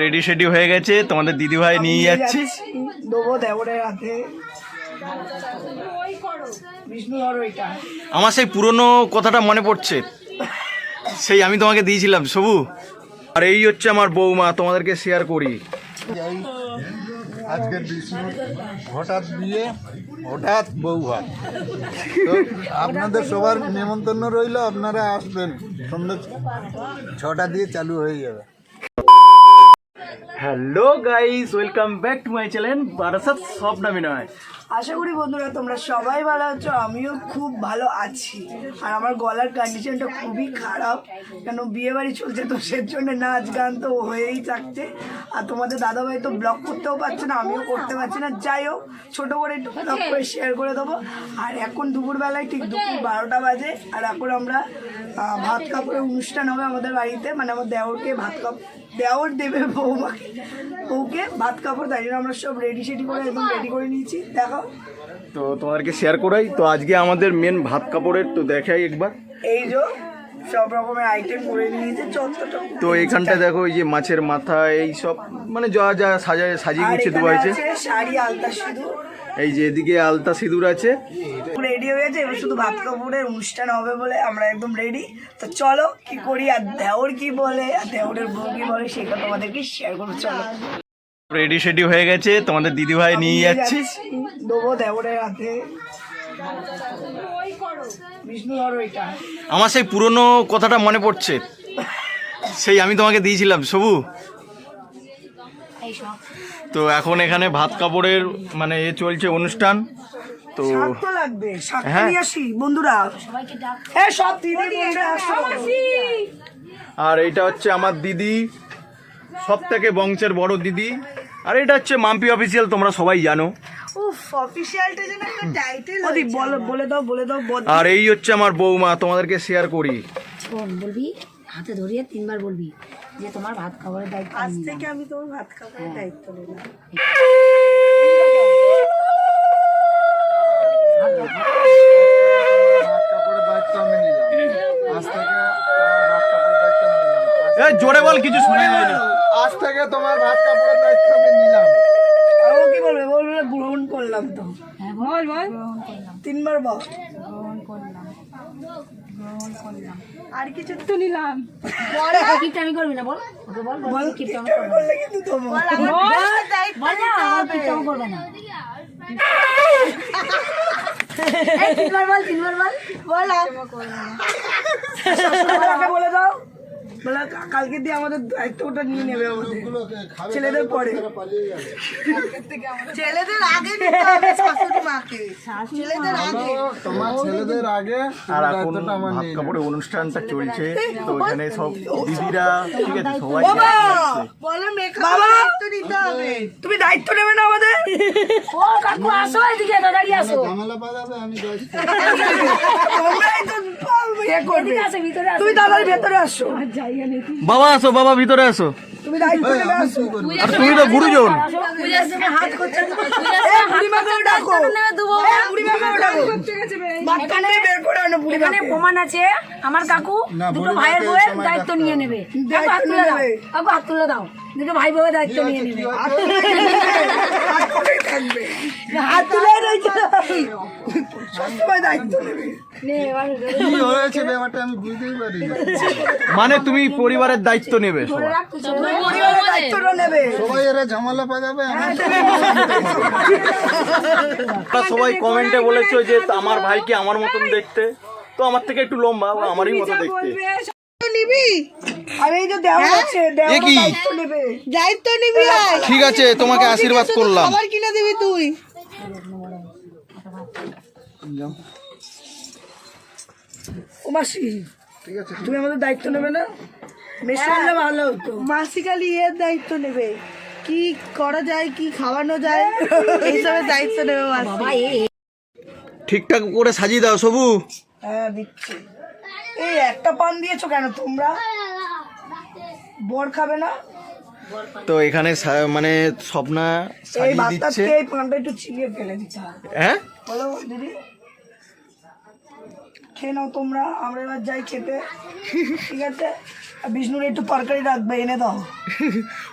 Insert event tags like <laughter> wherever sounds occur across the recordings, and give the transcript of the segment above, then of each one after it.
Ready shady হয়ে গেছে তোমাদের দিদিভাই নিয়ে যাচ্ছি। দেবো দেবরের হাতে। আমার সেই পুরনো কথাটা মনে পড়ছে। সেই আমি তোমাকে দিয়েছিলাম সবু। আর এই হচ্ছে আমার বৌমা তোমাদেরকে শেয়ার করি। আজকের হঠাৎ বিয়ে হঠাৎ বউ তো আপনাদের সবার নেমন্তন্ন রইল আপনারা আসবেন। সন্ধ্যে ছটা দিয়ে চালু হয়ে যাবে। Hello guys welcome back to my channel Barasat সব নামে নয় আশা করি বন্ধুরা তোমরা সবাই ভালো আছো, আমিও খুব ভালো আছি। আর আমার গলার কন্ডিশনটা খুবই খারাপ, কেন বিয়ে বাড়ি চলছে তো সের জন্য নাচ গান তো হয়েই থাকছে। আর তোমাদের দাদাভাই তো ব্লগ করতেও পারছে না, আমিও করতে পারছি না। যাই হোক, ছোটো করে একটু ব্লগ করে শেয়ার করে দেবো। আর এখন দুপুরবেলায় ঠিক দুপুর বারোটা বাজে, আর এখন আমরা ভাত কাপড়ের অনুষ্ঠান হবে আমাদের বাড়িতে। মানে আমার দেওরকে ভাত কাপ দেওর দেবে বৌমাকে। বউকে ভাত কাপড়, তাই জন্য আমরা সব রেডি সেডি করে একদম রেডি করে নিয়েছি। দেখো তো তোমাদেরকে শেয়ার করাই। তো আজকে আমাদের মেন ভাত কাপড়ের তো দেখাই একবার। এই যে সব রকমের আইটেম করে নিয়েছে তো এইখানটা দেখো এই যে মাছের মাথা এই সব মানে যা যা সাজায় সাজিয়ে গুছিয়ে দেওয়া হয়েছে। শাড়ি আলতা সিঁদুর। এই যে এদিকে আলতা সিঁদুর আছে। রেডি হয়ে গেছে? এবার শুধু ভাত কাপড়ের অনুষ্ঠান হবে বলে আমরা একদম রেডি তো চলো কি করি আর দেওর কি বলে আর দেওরের বউ কি বলে সেটা তোমাদেরকে শেয়ার করব। চলো। রেডি সেডি হয়ে গেছে তোমাদের দিদিভাই নিয়ে যাচ্ছি। দেবো হাতে। আমার সেই পুরনো কথাটা মনে পড়ছে। সেই আমি তোমাকে দিয়েছিলাম সবু। তো এখন এখানে ভাত কাপড়ের মানে এ চলছে অনুষ্ঠান। তো লাগবে হ্যাঁ। বন্ধুরা। হ্যাঁ সব দিদি আর এটা হচ্ছে আমার দিদি সব থেকে বংশের বড় দিদি। আর এটা হচ্ছে মাম্পি অফিসিয়াল তোমরা সবাই জানো। উফ অফিসিয়ালটা যেন একটা টাইটেল ওদি বলো বলে দাও বলে দাও আর এই হচ্ছে আমার বৌমা তোমাদেরকে শেয়ার করি। বলবি হাতে ধরিয়ে তিনবার বলবি যে তোমার ভাত খাবারের দায়িত্ব আজ থেকে আমি তোমার ভাত খাবারের দায়িত্ব নিলাম। ভাত কাপড়ের দায়িত্ব আমি নিলাম আজ থেকে তোমার ভাত কাপড়ের দায়িত্ব আমি নিলাম। এ জোরে বল কিছু শুনে যায় না। আজ থেকে তোমার ভাত কাপড়ের দায়িত্ব আমি নিলাম। আর ও কি বলবে? বলবে গ্রহণ করলাম তো। হ্যাঁ বল বল। তিনবার বল। গ্রহণ করলাম। গ্রহণ করলাম। আর কিছু তো নিলাম। বল কিপটা আমি করবি না বল। ওকে বল বল কিপটা আমি করব কিন্তু বল। না কিপটা আমি করবে না। তিনবার বল তিনবার বল। বল বলে দাও। বলে কালকে দিয়ে আমাদের দায়িত্বটা নিয়ে নেবে আমাদের। ছেলেদের পরে। ছেলেদের আগে শাশুড়ি মাকে। ছেলেদের আগে। তোমার ছেলেদের আগে আর এখন ভাত অনুষ্ঠানটা চলছে। তো এখানে সব দিদিরা ঠিক আছে সবাই বলো বাবা! তুমি দায়িত্ব নেবে না আমাদের? ও কাকু আসো এদিকে তাড়াতাড়ি আসো। ঝামেলা পাকাবে আমি দায়িত্ব <laughs> ইয়ে করবে। তুমি তাড়াতাড়ি ভেতরে আসো। বাবা আসো বাবা ভিতরে আসো। তুমি দায়িত্ব নেবে আসো। আর তুমি তো গুরুজন। হাত ডাকো প্রমাণ আছে। আমার কাকু দুটো ভাইয়ের বউয়ের দায়িত্ব নিয়ে নেবে। তুলে দাও। হাত তুলে দাও। দুটো ভাই দায়িত্ব নিয়ে নেবে। হাত করেই থাকবে হাত তুলে রয়েছে। সবসময় দায়িত্ব নেবে। নে, এবার কি হয়েছে ব্যাপারটা আমি বুঝতেই পারি মানে তুমি পরিবারের দায়িত্ব নেবে সবাই নেবে। কমেন্টে বলেছ যে আমার ভাইকে আমার মতন দেখতে? তো আমার থেকে একটু লম্বা আমারই মতো দেখতে। আর এই যে দেওয়া আছে দেওয়া কি? দায়িত্ব নেবে। দায়িত্ব নিবি ঠিক আছে তোমাকে আশীর্বাদ করলাম। খাবার কিনে দিবি তুই। ও মাসি ঠিক আছে তুমি আমাদের দায়িত্ব নেবে না? মেশো ভালো হতো। মাসিকালি এর দায়িত্ব নেবে। কি করা যায় কি খাওয়ানো যায় <laughs> এইসবের দায়িত্ব নেবে মাসি। ঠিকঠাক করে সাজিয়ে দাও সবু। হ্যাঁ দিচ্ছি। এই একটা পান দিয়েছ কেন তোমরা? বর খাবে না। তো এখানে মানে স্বপ্না এই দিচ্ছে। পানটা একটু ফেলে হবে হ্যাঁ। বলো দিদি। খেয়ে নাও তোমরা আমরা এবার যাই খেতে। ঠিক আছে? আর বিষ্ণুর একটু তরকারি রাখবে এনে দাও।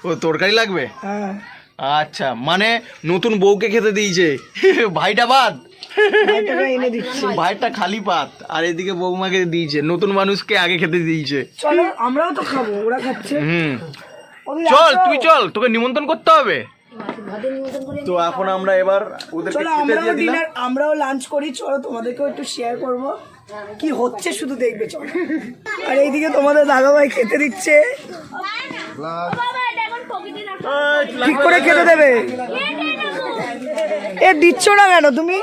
ও তরকারি লাগবে? হ্যাঁ। আচ্ছা মানে নতুন বউকে খেতে দিয়েছে। <laughs> ভাইটা বাদ। দিচ্ছি ভাইটা খালি পাত আর এদিকে বৌমাকে দিয়েছে। নতুন মানুষকে আগে খেতে দিয়েছে। চলো আমরাও তো খাব ওরা খাচ্ছে। হুম। চল তুই চল তোকে নিমন্ত্রণ করতে হবে। তো এখন আমরা এবার ওদেরকে চলো আমরাও ডিনার আমরাও লাঞ্চ করি। চলো তোমাদেরকেও একটু শেয়ার করব। কি হচ্ছে শুধু দেখবে চলো। আর এইদিকে তোমাদের দাদাভাই খেতে দিচ্ছে। ঠিক করে খেতে দেবে। এ দিচ্ছ না কেন তুমি?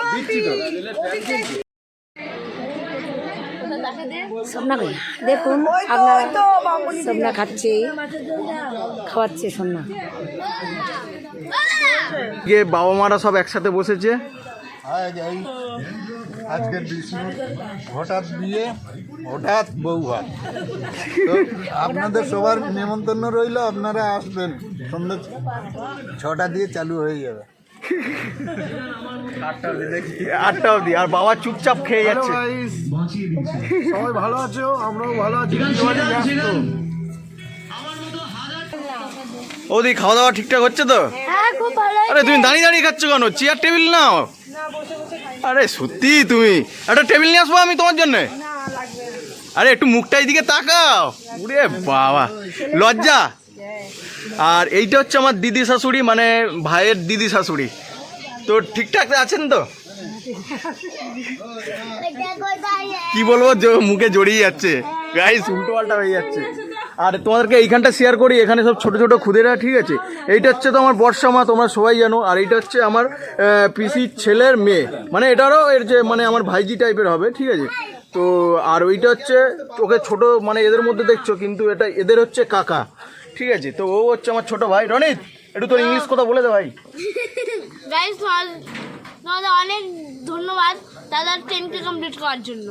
সোমনা কই দেখুন আপনার সোমনা খাচ্ছে। খাওয়াচ্ছে সোমনা। গিয়ে বাবা মারা সব একসাথে বসেছে। আজকের বিষ্ণু হঠাৎ বিয়ে হঠাৎ বউ ভাত আপনাদের সবার নেমন্তন্ন রইল আপনারা আসবেন। সন্ধ্যে ছটা দিয়ে চালু হয়ে যাবে। আটটা অবধি আর বাবা চুপচাপ খেয়ে যাচ্ছে। সবাই ভালো আছো? আমরাও ভালো আছি ওদি খাওয়া দাওয়া ঠিকঠাক হচ্ছে তো? আরে তুমি দাঁড়িয়ে দাঁড়িয়ে খাচ্ছ কেন? চেয়ার টেবিল নাও। আরে সত্যি তুমি। একটা টেবিল নিয়ে আসব আমি তোমার জন্য? আরে একটু মুখটা এইদিকে তাকাও। উরে বাবা। লজ্জা? আর এইটা হচ্ছে আমার দিদি শাশুড়ি মানে ভাইয়ের দিদি শাশুড়ি। তো ঠিকঠাক আছেন তো? কি বলব মুখে জড়িয়ে যাচ্ছে। গাইস উল্টো পাল্টা হয়ে যাচ্ছে। আর তোমাদেরকে এইখানটা শেয়ার করি, এখানে সব ছোট ছোট খুদেরা, ঠিক আছে? এইটা হচ্ছে তো আমার বর্ষা মা, তোমরা সবাই জানো। আর এইটা হচ্ছে আমার পিসির ছেলের মেয়ে। মানে এটারও এর যে মানে আমার ভাইজি টাইপের হবে, ঠিক আছে? তো, আর ওইটা হচ্ছে, ওকে ছোট মানে এদের মধ্যে দেখছ, কিন্তু এটা এদের হচ্ছে কাকা। ঠিক আছে তো ও হচ্ছে আমার ছোট ভাই। রনিত একটু তোর ইংলিশ কথা বলে দে ভাই। <laughs> গাইস তোমাদের অনেক ধন্যবাদ দাদার টেনকে কমপ্লিট করার জন্য।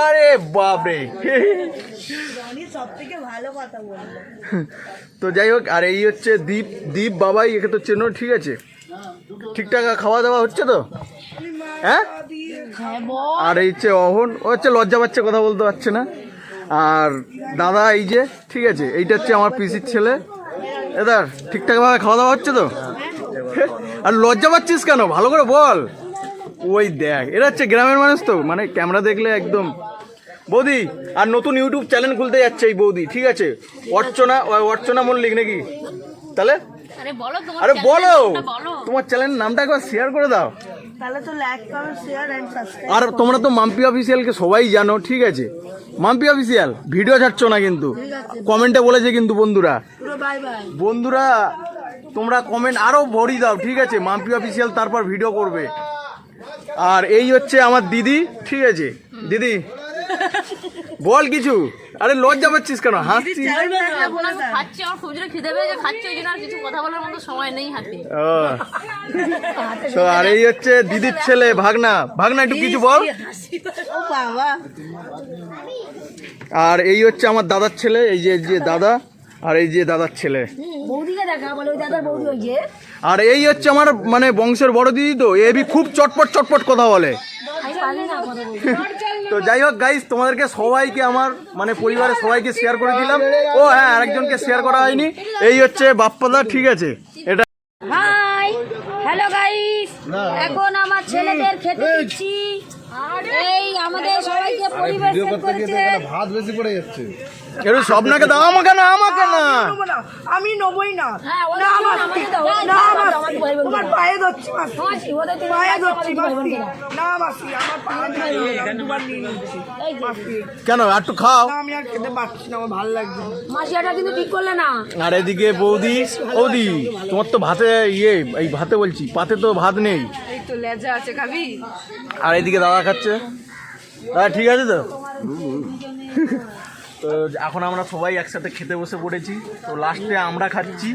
আরে বাপরে। <laughs> তো যাই হোক আর এই হচ্ছে দীপ দীপ বাবাই একে তো চেনো ঠিক আছে? ঠিকঠাক খাওয়া দাওয়া হচ্ছে তো? হ্যাঁ? আর এই হচ্ছে অহন ও হচ্ছে লজ্জা পাচ্ছে কথা বলতে পারছে না। আর দাদা এই যে ঠিক আছে এইটা হচ্ছে আমার পিসির ছেলে। এদার ঠিকঠাক ভাবে খাওয়া দাওয়া হচ্ছে তো? আর লজ্জা পাচ্ছিস কেন? ভালো করে বল। ওই দেখ এরা হচ্ছে গ্রামের মানুষ তো মানে ক্যামেরা দেখলে একদম। বৌদি আর নতুন ইউটিউব চ্যানেল খুলতে যাচ্ছে এই বৌদি ঠিক আছে? অর্চনা অর্চনা মল্লিক নাকি? তাহলে? আরে বলো তোমার চ্যানেলের নামটা একবার শেয়ার করে দাও। আর তোমরা তো মাম্পি অফিসিয়ালকে সবাই জানো ঠিক আছে? মাম্পি অফিসিয়াল ভিডিও ছাড়ছো না কিন্তু। কমেন্টে বলেছে কিন্তু বন্ধুরা। বন্ধুরা তোমরা কমেন্ট আরও ভরি দাও ঠিক আছে? মাম্পি অফিসিয়াল তারপর ভিডিও করবে। আর এই হচ্ছে আমার দিদি ঠিক আছে? দিদি বল কিছু। আরে লজ্জা পাচ্ছিস কেন? হাসছিস? খাচ্ছি আমার খুব জোরে খিদে পেয়েছে খাচ্ছি ওই জন্য আর কিছু কথা বলার মতো সময় নেই হাতে। তো আর এই হচ্ছে দিদির ছেলে ভাগনা। ভাগনা একটু কিছু বল। আর এই হচ্ছে আমার দাদার ছেলে এই যে এই যে দাদা আর এই যে দাদার ছেলে। বৌদিকে দেখা বলে ওই দাদার বৌদি ওই যে। আর এই হচ্ছে আমার মানে বংশের বড় দিদি তো এবি খুব চটপট চটপট কথা বলে। তো যাই হোক গাইস তোমাদেরকে সবাইকে আমার মানে পরিবারের সবাইকে শেয়ার করে দিলাম। ও হ্যাঁ আরেকজনকে শেয়ার করা হয়নি। এই হচ্ছে বাপ্পাদা ঠিক আছে? এটা হাই হ্যালো গাইস এখন আমার ছেলেদের খেতে দিচ্ছি। এই আমাদের সবাইকে পরিবেশন করেছে। ভাত বেশি পড়ে যাচ্ছে। একটু স্বপ্নাকে দাও আমাকে না আমাকে না। আমি নেবই না। হ্যাঁ, না আমাকে দাও, না বোনকে তোমার পায়ে ধরছি মাসি পায়ে ধরছি মাসি না মাসি আমার পায়ে দুবার নিয়ে নিচ্ছি কেন একটু খাও। আমি আর খেতে পারছি না আমার ভালো লাগছে মাসি এটা কিন্তু ঠিক করলে না। আর এদিকে বৌদি বৌদি তোমার তো ভাতে ইয়ে এই ভাতে বলছি পাতে তো ভাত নেই। আর এদিকে দাদা খাচ্ছে। দাদা ঠিক আছে তো? তো এখন আমরা সবাই একসাথে খেতে বসে পড়েছি। তো লাস্টে আমরা খাচ্ছি।